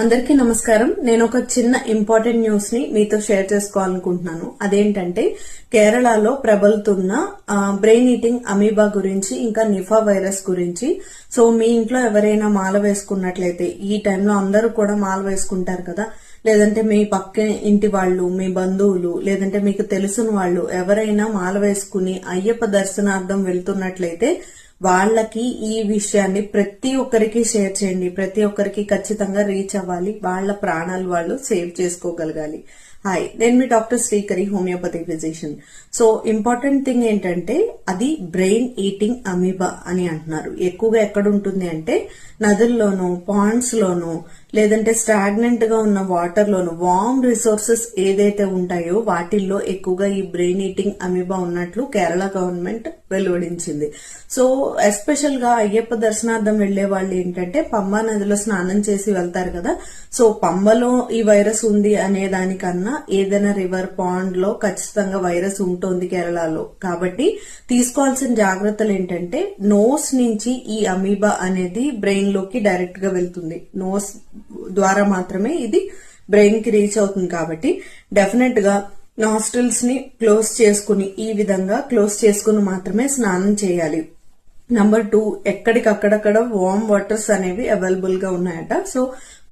అందరికీ నమస్కారం. నేను ఒక చిన్న ఇంపార్టెంట్ న్యూస్ని మీతో షేర్ చేసుకోవాలనుకుంటున్నాను. అదేంటంటే కేరళలో ప్రబలుతున్న బ్రెయిన్ ఈటింగ్ అమీబా గురించి ఇంకా నిఫా వైరస్ గురించి. సో మీ ఇంట్లో ఎవరైనా మాల వేసుకున్నట్లయితే ఈ టైంలో అందరూ కూడా మాల వేసుకుంటారు కదా. లేదంటే మీ పక్క ఇంటి వాళ్ళు మీ బంధువులు లేదంటే మీకు తెలిసిన వాళ్ళు ఎవరైనా మాల వేసుకుని అయ్యప్ప దర్శనార్థం వెళ్తున్నట్లయితే వాళ్ళకి ఈ విషయాన్ని ప్రతి ఒక్కరికి షేర్ చేయండి. ప్రతి ఒక్కరికి ఖచ్చితంగా రీచ్ అవ్వాలి. వాళ్ళ ప్రాణాలు వాళ్ళు సేవ్ చేసుకోగలగాలి. హాయ్ నేను మీ doctor Srikari homeopathy physician. So important thing ఏంటంటే అది బ్రెయిన్ ఈటింగ్ అమీబా అని అంటున్నారు. ఎక్కువగా ఎక్కడ ఉంటుంది అంటే నదుల్లోనూ పాండ్స్లోనూ లేదంటే స్టాగ్నెంట్గా ఉన్న వాటర్ లోను వామ్ రిసోర్సెస్ ఏదైతే ఉంటాయో వాటిల్లో ఎక్కువగా ఈ బ్రెయిన్ ఈటింగ్ అమీబా ఉన్నట్లు కేరళ గవర్నమెంట్ వెలువడించింది. సో ఎస్పెషల్గా అయ్యప్ప దర్శనార్థం వెళ్ళే వాళ్ళు ఏంటంటే పంబా నదిలో స్నానం చేసి వెళ్తారు కదా. సో పంబలో ఈ వైరస్ ఉంది అనే దానికన్నా ఏదైనా రివర్ పాండ్లో ఖచ్చితంగా వైరస్ ఉంటుంది కేరళలో. కాబట్టి తీసుకోవాల్సిన జాగ్రత్తలు ఏంటంటే నోస్ నుంచి ఈ అమీబా అనేది బ్రెయిన్లోకి డైరెక్ట్గా వెళ్తుంది. నోస్ ద్వారా మాత్రమే ఇది బ్రెయిన్కి రీచ్ అవుతుంది కాబట్టి డెఫినెట్గా నాస్టిల్స్ని క్లోజ్ చేసుకుని ఈ విధంగా క్లోజ్ చేసుకుని మాత్రమే స్నానం చేయాలి. నంబర్ టూ ఎక్కడికక్కడక్కడ వామ్ వాటర్స్ అనేవి అవైలబుల్గా ఉన్నాయట. సో